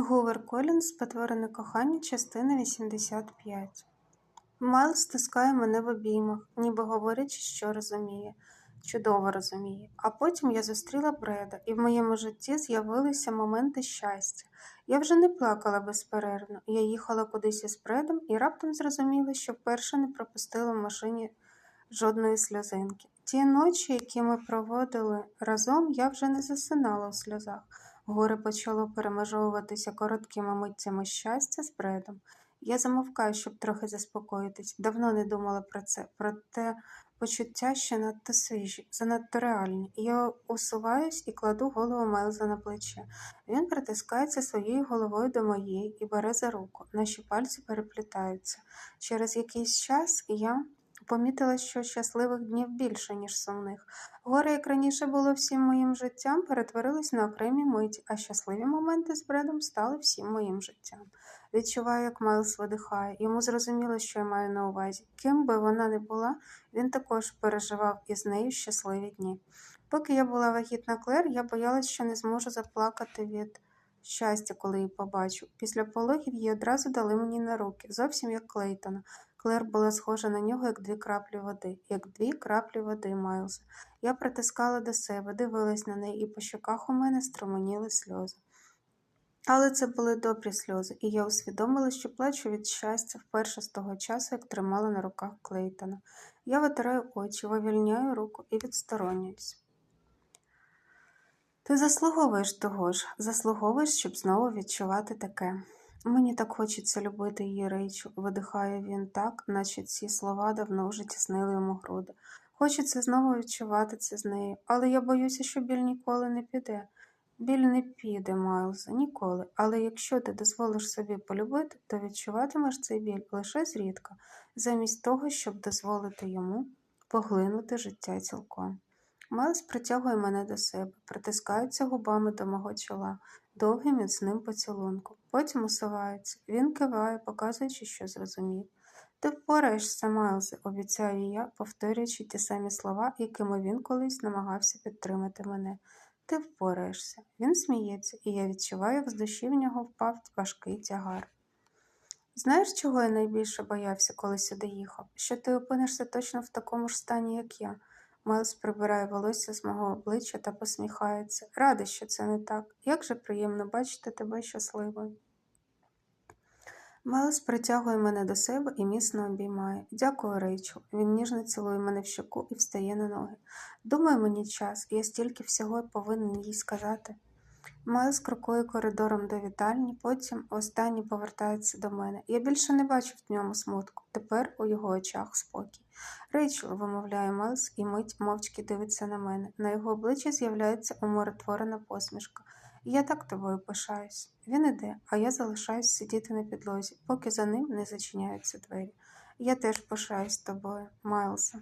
Гувер Колінс Спотворене кохання, частина 85. Майлз стискає мене в обіймах, ніби говорячи, що розуміє, чудово розуміє. А потім я зустріла Бреда, і в моєму житті з'явилися моменти щастя. Я вже не плакала безперервно. Я їхала кудись із Бредом і раптом зрозуміла, що вперше не пропустила в машині жодної сльозинки. Ті ночі, які ми проводили разом, я вже не засинала у сльозах. Горе почало перемежовуватися короткими миттями щастя з бредом. Я замовкаю, щоб трохи заспокоїтись. Давно не думала про це, проте почуття ще надто свіжі, занадто реальні. Я усуваюсь і кладу голову Майлза на плече. Він притискається своєю головою до моєї і бере за руку. Наші пальці переплітаються. Через якийсь час я помітила, що щасливих днів більше, ніж сумних. Горе, як раніше було всім моїм життям, перетворились на окремі миті, а щасливі моменти з бредом стали всім моїм життям. Відчуваю, як Майлз видихає. Йому зрозуміло, що я маю на увазі. Ким би вона не була, він також переживав із нею щасливі дні. Поки я була вагітна Клер, я боялась, що не зможу заплакати від щастя, коли її побачу. Після пологів її одразу дали мені на руки, зовсім як Клейтона. Клер була схожа на нього, як дві краплі води, як дві краплі води Майлза. Я притискала до себе, дивилась на неї, і по щоках у мене струменіли сльози. Але це були добрі сльози, і я усвідомила, що плачу від щастя вперше з того часу, як тримала на руках Клейтона. Я витираю очі, вивільняю руку і відсторонююсь. Ти заслуговуєш того ж, заслуговуєш, щоб знову відчувати таке. Мені так хочеться любити її речу, видихає він так, наче ці слова давно вже тіснили йому груди. Хочеться знову відчувати це з нею, але я боюся, що біль ніколи не піде. Біль не піде, Майлзе, ніколи. Але якщо ти дозволиш собі полюбити, то відчуватимеш цей біль лише зрідка, замість того, щоб дозволити йому поглинути життя цілком. Майлз притягує мене до себе, притискається губами до мого чола, довгим міцним поцілунком. Потім усувається. Він киває, показуючи, що зрозумів. Ти впораєшся, Майлзе, обіцяю я, повторюючи ті самі слова, якими він колись намагався підтримати мене. Ти впораєшся. Він сміється, і я відчуваю, як з душі в нього впав важкий тягар. Знаєш, чого я найбільше боявся, коли сюди їхав? Що ти опинишся точно в такому ж стані, як я. Майлз прибирає волосся з мого обличчя та посміхається. Рада, що це не так. Як же приємно бачити тебе щасливою. Майлз притягує мене до себе і міцно обіймає. Дякую, Рейчел. Він ніжно цілує мене в щоку і встає на ноги. Думаю, мені час, я стільки всього повинен їй сказати. Майлз крокує коридором до вітальні, потім останній повертається до мене. Я більше не бачу в ньому смутку. Тепер у його очах спокій. Рейчел, вимовляє Майлз, і мить мовчки дивиться на мене. На його обличчі з'являється умиротворена посмішка. Я так тобою пишаюсь. Він іде, а я залишаюсь сидіти на підлозі, поки за ним не зачиняються двері. Я теж пишаюсь тобою, Майлзе.